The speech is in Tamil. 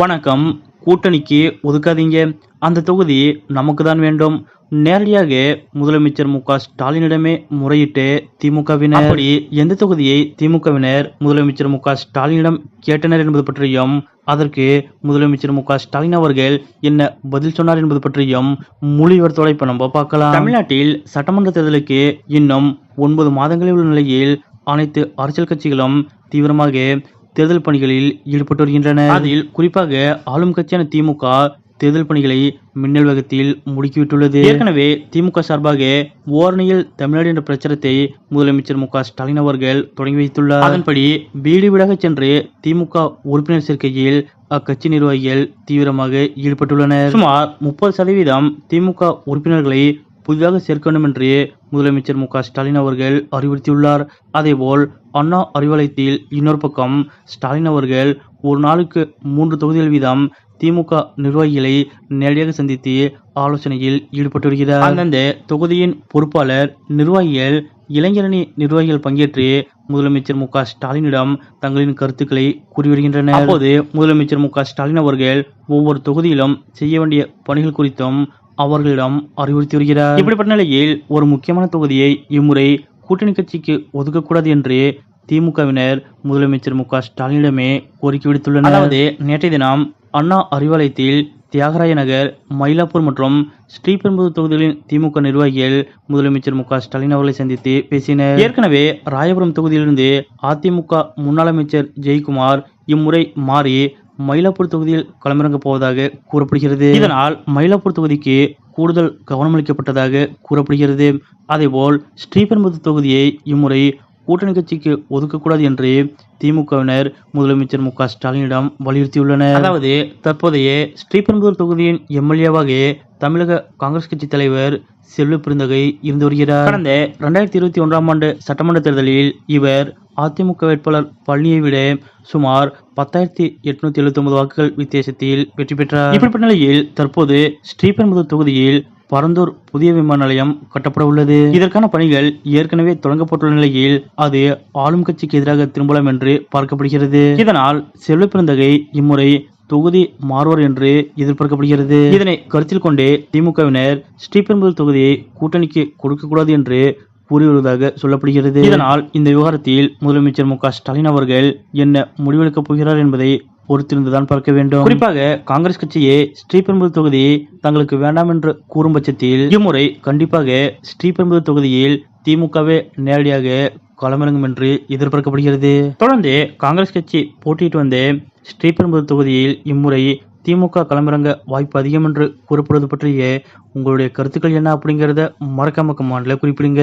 வணக்கம். கூட்டணிக்கு ஒதுக்காதீங்க. அந்த தொகுதி நமக்கு தான் வேண்டும். நேரடியாக முதலமைச்சர் மு க ஸ்டாலினிடமே முறையிட்டு திமுகவினர். அப்படி எந்த தொகுதியை திமுகவினர் முதலமைச்சர் மு க ஸ்டாலினிடம் கேட்டனர் என்பது பற்றியும் அதற்கு முதலமைச்சர் மு க ஸ்டாலின் அவர்கள் என்ன பதில் சொன்னார் என்பது பற்றியும் முழு இப்ப நம்ம பார்க்கலாம். தமிழ்நாட்டில் சட்டமன்ற தேர்தலுக்கு இன்னும் ஒன்பது மாதங்களில் உள்ள நிலையில் அனைத்து அரசியல் கட்சிகளும் தீவிரமாக தேர்தல் பணிகளில் ஈடுபட்டு வருகின்றன அதில் குறிப்பாக ஆளும் கட்சியான திமுக தேர்தல் பணிகளை மின்னல் வேகத்தில் முடுக்கிவிட்டுள்ளது. ஏற்கனவே திமுக சார்பாக ஓரணியில் தமிழ்நாடு என்ற பிரச்சாரத்தை முதலமைச்சர் மு க ஸ்டாலின் அவர்கள் தொடங்கி வைத்துள்ளார். அதன்படி வீடு வீடாக சென்று திமுக உறுப்பினர் சேர்க்கையில் அக்கட்சி நிர்வாகிகள் தீவிரமாக ஈடுபட்டுள்ளனர். சுமார் முப்பது சதவீதம் திமுக உறுப்பினர்களை புதிதாக சேர்க்க வேண்டும் முதலமைச்சர் மு ஸ்டாலின் அவர்கள் அறிவுறுத்தியுள்ளார். அதேபோல் அண்ணா அறிவாலயத்தில் இன்னொரு பக்கம் ஸ்டாலின் அவர்கள் ஒரு நாளுக்கு மூன்று தொகுதிகள் வீதம் திமுக நிர்வாகிகளை நேரடியாக சந்தித்து ஆலோசனையில் ஈடுபட்டு வருகிறார். அந்தந்த தொகுதியின் பொறுப்பாளர் நிர்வாகிகள் இளைஞரணி நிர்வாகிகள் பங்கேற்று முதலமைச்சர் மு ஸ்டாலினிடம் தங்களின் கருத்துக்களை கூறி வருகின்றனர். அப்போது முதலமைச்சர் மு ஸ்டாலின் அவர்கள் ஒவ்வொரு தொகுதியிலும் செய்ய வேண்டிய பணிகள் குறித்தும் அவர்களிடம் அறிவுறுத்தி வருகிறார். இப்படிப்பட்ட நிலையில் ஒரு முக்கியமான தொகுதியை இம்முறை கூட்டணி கட்சிக்கு ஒதுக்கக்கூடாது என்று திமுகவினர் முதலமைச்சர் மு க ஸ்டாலினிடமே கோரிக்கை விடுத்துள்ளனர். அதாவது நேற்றைய தினம் அண்ணா அறிவாலயத்தில் தியாகராய நகர் மயிலாப்பூர் மற்றும் ஸ்ரீபெரும்புதூர் தொகுதிகளின் திமுக நிர்வாகிகள் முதலமைச்சர் மு க ஸ்டாலின் அவர்களை சந்தித்து பேசினர். ஏற்கனவே ராயபுரம் தொகுதியிலிருந்து அதிமுக முன்னாள் அமைச்சர் ஜெயக்குமார் இம்முறை மாறி மயிலாப்பூர் தொகுதியில் களமிறங்கப் போவதாக கூறப்படுகிறது. இதனால் மயிலாப்பூர் தொகுதிக்கு கூடுதல் கவனமளிக்கப்பட்டதாக கூறப்படுகிறது. அதேபோல் ஸ்ரீபெரும்புதூர் தொகுதியை இம்முறை கூட்டணி கட்சிக்கு ஒதுக்கக்கூடாது என்று திமுகவினர் முதலமைச்சர் மு க ஸ்டாலினிடம் வலியுறுத்தியுள்ளனர். அதாவது தற்போதைய ஸ்ரீபெரும்புதூர் தொகுதியின் எம்எல்ஏவாக தமிழக காங்கிரஸ் கட்சி தலைவர் செல்வ பெருந்தகை இருந்து வருகிறார். கடந்த இரண்டாயிரத்தி இருபத்தி ஒன்றாம் ஆண்டு சட்டமன்ற தேர்தலில் இவர் அதிமுக வேட்பாளர் பழனியை விட சுமார் பத்தாயிரத்தி எட்நூத்தி எழுபத்தி ஒன்பது வாக்குகள் வித்தியாசத்தில் வெற்றி பெற்றார். இப்படிப்பட்ட நிலையில் தற்போது ஸ்ரீபெரும்புதூர் தொகுதியில் பரந்தூர் புதிய விமான நிலையம் கட்டப்பட உள்ளது. இதற்கான பணிகள் ஏற்கனவே தொடங்கப்பட்டுள்ள நிலையில் அது ஆளும் கட்சிக்கு எதிராக திரும்பலாம் என்று பார்க்கப்படுகிறது. இதனால் செல்வ இம்முறை தொகுதி மாறுவார் என்று எதிர்பார்க்கப்படுகிறது. இதனை கருத்தில் கொண்டே திமுகவினர் ஸ்ரீபெரும்புதூர் தொகுதியை கூட்டணிக்கு கொடுக்கக்கூடாது என்று கூறி வருவதாக சொல்லப்படுகிறது. இதனால் இந்த விவகாரத்தில் முதலமைச்சர் மு ஸ்டாலின் அவர்கள் என்ன முடிவெடுக்கப் போகிறார் என்பதை பொறுத்திருந்துதான் பார்க்க வேண்டும். குறிப்பாக காங்கிரஸ் கட்சியே ஸ்ரீபெரும்புதூர் தொகுதியை தங்களுக்கு வேண்டாம் என்று கூறும் பட்சத்தில் இம்முறை கண்டிப்பாக ஸ்ரீபெரும்புதூர் தொகுதியில் திமுகவே நேரடியாக களமிறங்கும் என்று எதிர்பார்க்கப்படுகிறது. தொடர்ந்து காங்கிரஸ் கட்சி போட்டியிட்டு வந்த ஸ்ரீபெரும்புதூர் தொகுதியில் இம்முறை திமுக களமிறங்க வாய்ப்பு அதிகம் என்று கூறப்படுவது பற்றிய உங்களுடைய கருத்துக்கள் என்ன அப்படிங்கிறத மறக்காம கமாண்டில் குறிப்பிடுங்க.